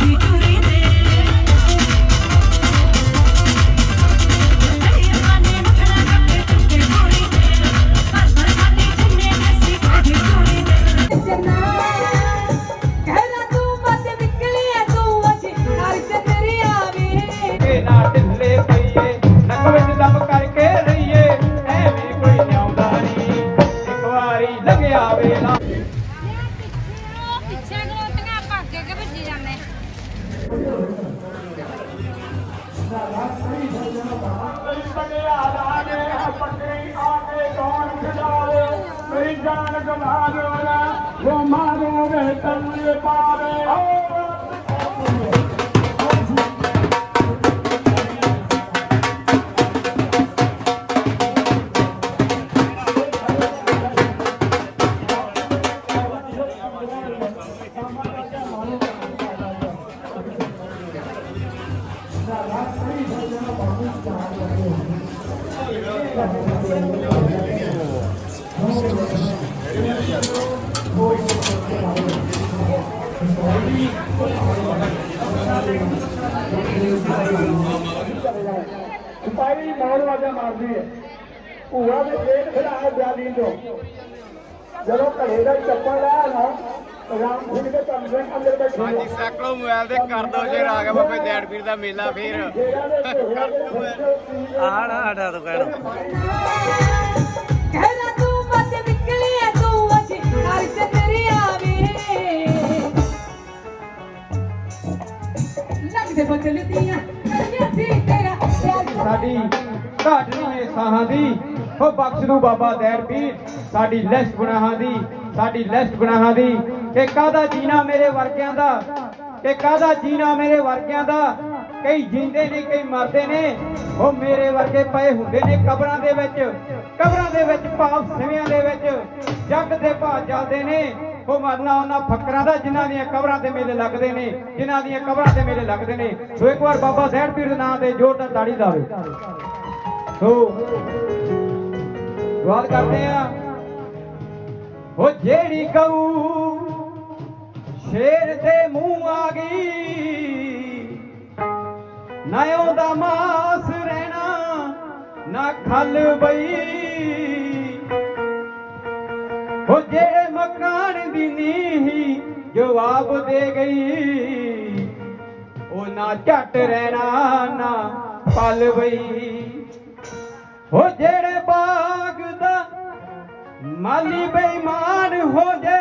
Beat जान गवारोला वो मारो वे तल्ले पावे Thank you. ਸਿਪਾਹੀ ਮੌਲ ਵਾਜਾ ਮਾਰਦੀ ਹੈ। ਭੂਆ ਦੇ ਪੇਟ ਖੜਾਇਆ ਬਿਆਲੀ ਤੋਂ ਜਦੋਂ ਘਰੇ ਦਾ ਚੱਪਲ ਲਾਇਆ ਨਾ ਰਾਮ ਸਿੰਘ ਦੇ ਕਮਰੇ ਅੰਦਰ ਬੈਠੇ ਹਾਂਜੀ ਸੈਕੜੋ ਮੋਬਾਈਲ ਤੇ ਕਰ ਦੋ ਜੇ ਆ ਗਿਆ ਬਾਬੇ ਦੈੜਪੀਰ ਦਾ ਮੇਲਾ ਫੇਰ। ਆੜਾ ਆੜਾ ਤੋਂ ਕਹਿਣਾ ਨਹੀਂ ਦੀ। ਉਹ ਬਖਸ਼ ਦੂ ਬਾਬਾ ਦੈੜ ਪੀਰ ਸਾਡੀ ਲਿਸਟ ਗੁਨਾਹਾਂ ਦੀ, ਸਾਡੀ ਲਿਸਟ ਗੁਨਾਹਾਂ ਦੀ। ਕਿ ਕਾਹਦਾ ਜੀਣਾ ਮੇਰੇ ਵਰਗਿਆਂ ਦਾ? ਕਿ ਕਾਹਦਾ ਜੀਣਾ ਮੇਰੇ ਵਰਗਿਆਂ ਦਾ? ਕਈ ਜਿੰਦੇ ਨੇ, ਕਈ ਮਰਦੇ ਨੇ। ਉਹ ਮੇਰੇ ਵਰਗੇ ਪਏ ਹੁੰਦੇ ਨੇ ਕਬਰਾਂ ਦੇ ਵਿੱਚ। ਕਬਰਾਂ ਦੇ ਵਿੱਚ ਭਾਵ ਸਿਵਿਆਂ ਦੇ ਵਿੱਚ। ਜੱਗ ਦੇ ਭਾਅ ਚੱਲਦੇ ਨੇ। ਉਹ ਮਰਨਾ ਉਹਨਾਂ ਫਕਰਾਂ ਦਾ, ਜਿਨ੍ਹਾਂ ਦੀਆਂ ਕਬਰਾਂ ਤੇ ਮੇਲੇ ਲੱਗਦੇ ਨੇ। ਜਿਨ੍ਹਾਂ ਦੀਆਂ ਕਬਰਾਂ ਤੇ ਮੇਲੇ ਲੱਗਦੇ ਨੇ। ਸੋ ਇੱਕ ਵਾਰ ਬਾਬਾ ਦੈੜ ਪੀਰ ਦੇ ਨਾਂ ਤੇ ਜ਼ੋਰਦਾਰ ਤਾੜੀ ਲਾਵੇ। ਸੋ ਸਵਾਲ ਕਰਦੇ ਆ। ਉਹ ਜਿਹੜੀ ਗਊ ਸ਼ੇਰ ਦੇ ਮੂੰਹ ਆ ਗਈ। ਨਾ ਉਹਦਾ ਮਾਸ ਰਹਿਣਾ, ਨਾ ਖਲ ਬਈ। ਉਹ ਜਿਹੜੇ ਮਕਾਨ ਦੀ ਨੀਹੀ ਜਵਾਬ ਦੇ ਗਈ। ਉਹ ਨਾ ਝੱਟ ਰਹਿਣਾ, ਨਾ ਪਲ ਬਈ। ਹੋ ਜਿਹੜੇ ਬਾਗ ਦਾ ਮਾਲੀ ਬੇਈਮਾਨ ਹੋ ਜੇ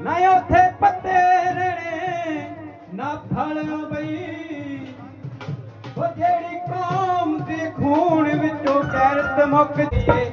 ਨਾ ਉਥੇ ਪੱਤੇ ਰਣੇ ਨਾ ਫਲ ਬਈ। ਉਹ ਜਿਹੜੀ ਕੌਮ ਦੇ ਖੂਨ ਵਿੱਚੋਂ ਗੈਰਤ ਮੁੱਕਦੀ ਏ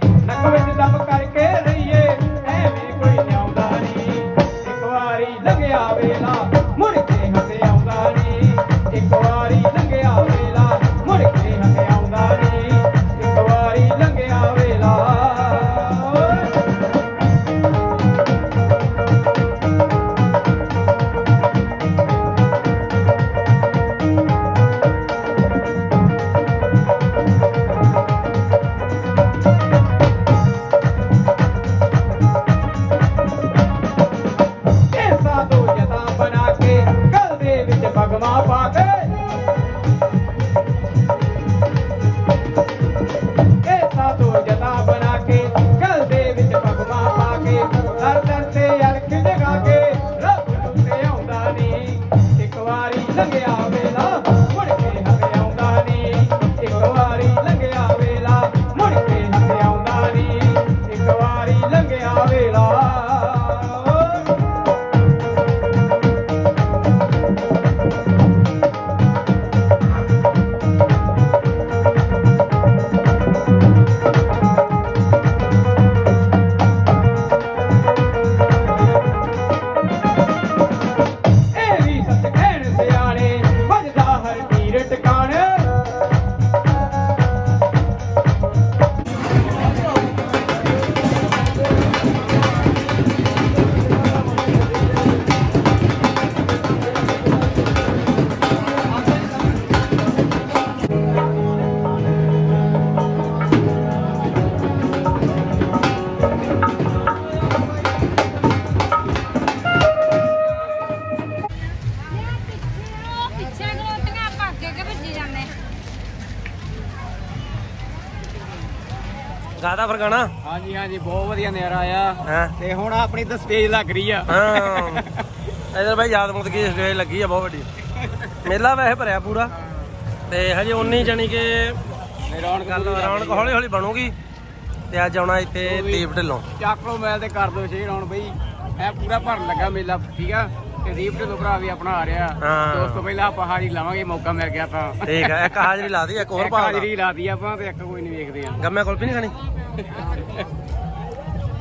ਗਾਣਾ ਹਾਂਜੀ ਹਾਂਜੀ ਬਹੁਤ ਵਧੀਆ ਨਜ਼ਾਰਾ ਆਇਆ। ਹਾਂ? ਤੇ ਹੁਣ ਆਪਣੀ ਤਾਂ ਸਟੇਜ ਲੱਗ ਰਹੀ ਆ। ਹਾਂ। ਇਧਰ ਭਾਈ ਯਾਦਮੁੱਤ ਕੀ ਸਟੇਜ ਲੱਗੀ ਆ ਬਹੁਤ ਵੱਡੀ। ਮੇਲਾ ਵੈਸੇ ਭਰਿਆ ਪੂਰਾ। ਤੇ ਹਜੇ 19 ਜਾਨੀ ਕਿ ਰੌਣਕ ਰੌਣਕ ਹੌਲੀ ਹੌਲੀ ਬਣੂਗੀ। ਤੇ ਅੱਜ ਆਉਣਾ ਇੱਥੇ ਦੀਪ ਢਿੱਲੋਂ। ਚੱਕ ਲੋ ਮੈਲ ਤੇ ਕਰ ਦੋ ਸ਼ੇਰ ਹੁਣ ਬਈ। ਇਹ ਪੂਰਾ ਭਰਨ ਲੱਗਾ ਮੇਲਾ ਠੀਕ ਆ? ਦੀਪ ਢਿੱਲੋਂ ਭਰਾ ਵੀ ਆਪਣਾ ਆ ਰਿਹਾ। ਹਾਂ। ਤੇ ਉਸ ਤੋਂ ਪਹਿਲਾਂ ਆਪਾਂ ਹਾਜ਼ਰੀ ਲਾਵਾਂਗੇ ਮੌਕਾ ਮਿਲ ਗਿਆ ਤਾਂ ਠੀਕ ਹੈ ਇੱਕ ਹਾਜ਼ਰੀ ਲਾ ਦੀ ਇੱਕ ਹੋਰ ਇੱਕ ਪਾ ਹਾਜ਼ਰੀ ਲਾਦੀ ਆਪਾਂ ਤੇ ਇੱਕ ਕੋਈ ਨਹੀਂ ਵੇਖਦੇ ਆ। ਗੱਮੇ ਕੁਲਫੀ ਨਹੀਂ ਖਾਣੀ?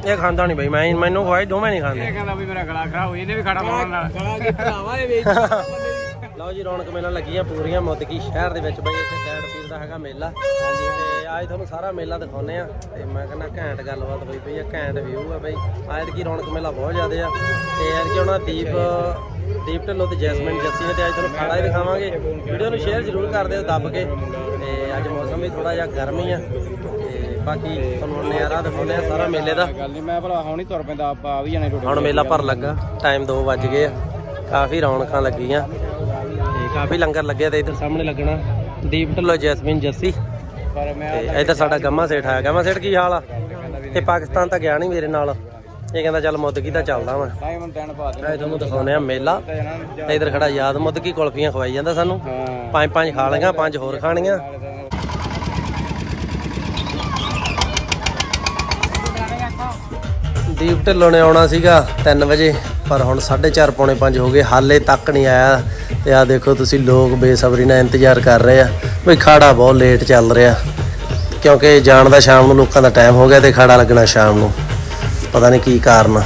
ਇਹ ਖਾਂਦਾ ਨਹੀਂ ਬਈ ਮੈਂ ਮੈਨੂੰ ਖਵਾਈ ਦੋਵੇਂ ਨਹੀਂ ਇਹ ਖਾਂਦੇ ਕਹਿੰਦਾ ਵੀ ਮੇਰਾ ਗਲਾ ਖਰਾਬ ਹੋ ਇਹਨੇ ਵੀ ਖਾਣਾ ਪਾਉਣ ਨਾਲ। ਲਓ ਜੀ ਰੌਣਕ ਮੇਲਾ ਲੱਗੀਆਂ ਪੂਰੀਆਂ ਮੁੱਦਕੀ ਸ਼ਹਿਰ ਦੇ ਵਿੱਚ ਬਈ ਇੱਥੇ ਡੈਡ ਪੀਰ ਦਾ ਹੈਗਾ ਮੇਲਾ। ਤੇ ਅੱਜ ਤੁਹਾਨੂੰ ਸਾਰਾ ਮੇਲਾ ਦਿਖਾਉਨੇ ਆ ਤੇ ਮੈਂ ਕਹਿੰਦਾ ਘੈਂਟ ਗੱਲਬਾਤ ਹੋਈ ਪਈ ਆ ਘੈਂਟ ਵਿਊ ਆ ਬਈ। ਅੱਜ ਕੀ ਰੌਣਕ ਮੇਲਾ ਬਹੁਤ ਜ਼ਿਆਦੇ ਆ। ਤੇ ਯਾਰ ਕਿ ਉਹਨਾਂ ਦੀਪ ਦੀਪ ਢਿੱਲੋਂ ਤੇ ਜੈਸਮਿਨ ਜੱਸੀ ਨੇ ਤੇ ਅੱਜ ਤੁਹਾਨੂੰ ਖਾਣਾ ਹੀ ਦਿਖਾਵਾਂਗੇ। ਵੀਡੀਓ ਨੂੰ ਸ਼ੇਅਰ ਜ਼ਰੂਰ ਕਰ ਦਿਓ ਦੱਬ ਕੇ। ਤੇ ਅੱਜ ਮੌਸਮ ਵੀ ਥੋੜਾ ਜਿਹਾ ਗਰਮ ਹੀ ਆ। ਤੇ ਬਾਕੀ ਤੁਹਾਨੂੰ ਨਜ਼ਾਰਾ ਦਿਖਾਉਨੇ ਆ ਸਾਰਾ ਮੇਲੇ ਦਾ। ਗੱਲ ਨਹੀਂ ਮੈਂ ਭਲਾ ਹੁਣ ਹੀ ਤੁਰ ਪੈਂਦਾ ਆਪਾਂ ਆ ਵੀ ਜਾਣੇ ਹੁਣ ਮੇਲਾ ਭਰ ਲੱਗਾ ਟਾਈਮ 2 ਵੱਜ ਗਏ ਆ। ਕਾਫੀ ਰੌਣਕਾਂ ਲੱਗੀਆਂ। ਕਾਫੀ ਲੰਗਰ ਲੱਗਿਆ ਤੇ ਇਧਰ ਸਾਹਮਣੇ ਲੱਗਣਾ ਦੀਪ ਢਿੱਲੋਂ ਜੈਸਮੀਨ ਜੱਸੀ। ਪਰ ਮੈਂ ਤੇ ਇਧਰ ਸਾਡਾ ਗੰਮਾ ਸੇਠ ਆਇਆ। ਗੰਮਾ ਸੇਠ ਕੀ ਹਾਲ ਆ? ਇਹ ਪਾਕਿਸਤਾਨ ਤਾਂ ਗਿਆ ਨਹੀਂ ਮੇਰੇ ਨਾਲ। ਇਹ ਕਹਿੰਦਾ ਚੱਲ ਮੁੱਦਕੀ ਤਾਂ ਚੱਲਦਾ ਦੇ ਮੈਂ ਤੁਹਾਨੂੰ ਦਿਖਾਉਨੇ ਆ ਮੇਲਾ। ਤੇ ਇਧਰ ਖੜਾ ਯਾਦ ਮੁੱਦਕੀ ਕੁਲਫੀਆਂ ਖਵਾਈ ਜਾਂਦਾ ਸਾਨੂੰ। ਪੰਜ ਪੰਜ ਖਾ ਲਈਆਂ ਪੰਜ ਹੋਰ ਖਾਣੀਆਂ। ਦੀਪ ਢਿੱਲੋਂ ਨੇ ਆਉਣਾ ਸੀਗਾ 3 ਵਜੇ ਪਰ ਹੁਣ 4:30 ਪੌਣੇ 5 ਹੋ ਗਏ। ਹਾਲੇ ਤੱਕ ਨਹੀਂ ਆਇਆ। ਤੇ ਆ ਦੇਖੋ ਤੁਸੀਂ ਲੋਕ ਬੇਸਬਰੀ ਨਾਲ ਇੰਤਜ਼ਾਰ ਕਰ ਰਹੇ ਆ। ਬਈ ਖਾੜਾ ਬਹੁਤ ਲੇਟ ਚੱਲ ਰਿਹਾ। ਕਿਉਂਕਿ ਜਾਣ ਦਾ ਸ਼ਾਮ ਨੂੰ ਲੋਕਾਂ ਦਾ ਟਾਈਮ ਹੋ ਗਿਆ ਤੇ ਖਾੜਾ ਲੱਗਣਾ ਸ਼ਾਮ ਨੂੰ। ਪਤਾ ਨਹੀਂ ਕੀ ਕਾਰਨ ਆ।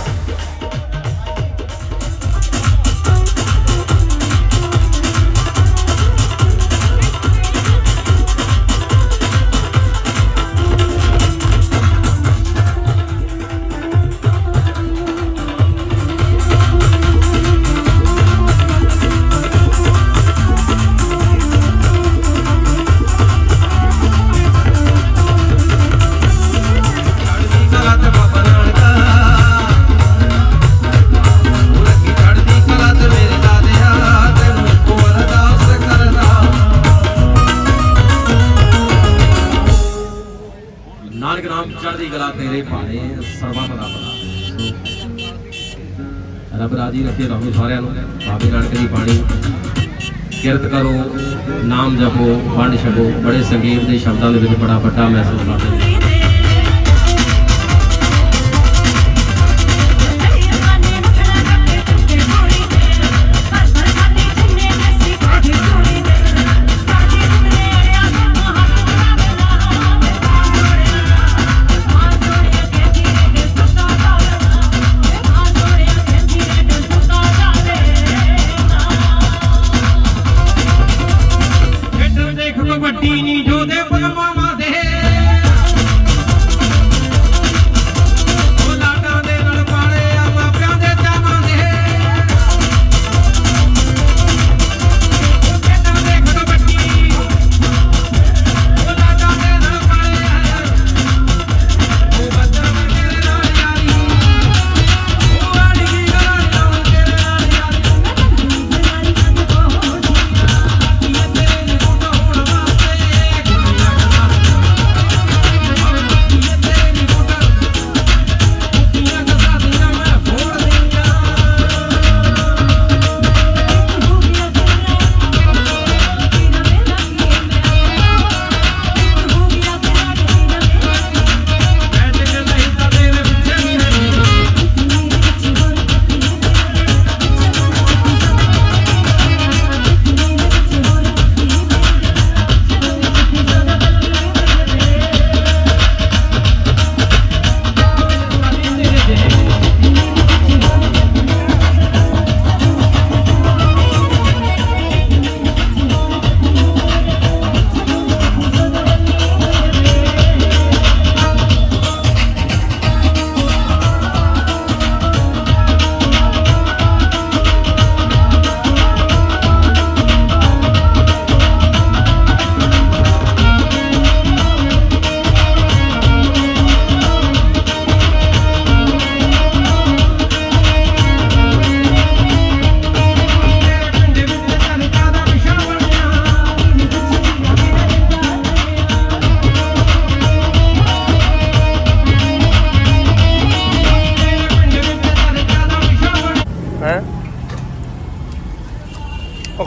ਨਾਮ ਚੜ੍ਹਦੀ ਤੇਰੇ ਭਾਣੇ ਸਰਬੱਤ ਦਾ ਭਲਾ ਰੱਬ ਰਾਜੀ ਰੱਖੇ ਰਹੋ ਸਾਰਿਆਂ ਨੂੰ, ਬਾਬੇ ਨਾਨਕ ਦੀ ਬਾਣੀ। ਕਿਰਤ ਕਰੋ, ਨਾਮ ਜਪੋ, ਵੰਡ ਛਕੋ, ਬੜੇ ਸੰਗੀਤ ਦੇ ਸ਼ਬਦਾਂ ਦੇ ਵਿੱਚ ਬੜਾ ਵੱਡਾ ਮੈਸੇਜ ਕਰਦੇ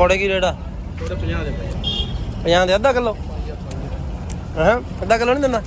ਪਕੌੜੇ ਕੀ ਰੇਟ ਆ? ਉਹਦੇ 50 ਦੇ ਪਏ 50 ਦੇ ਅੱਧਾ ਕਿਲੋ? ਹਾਂ? ਅੱਧਾ ਕਿਲੋ ਨਹੀਂ ਦਿੰਦਾ।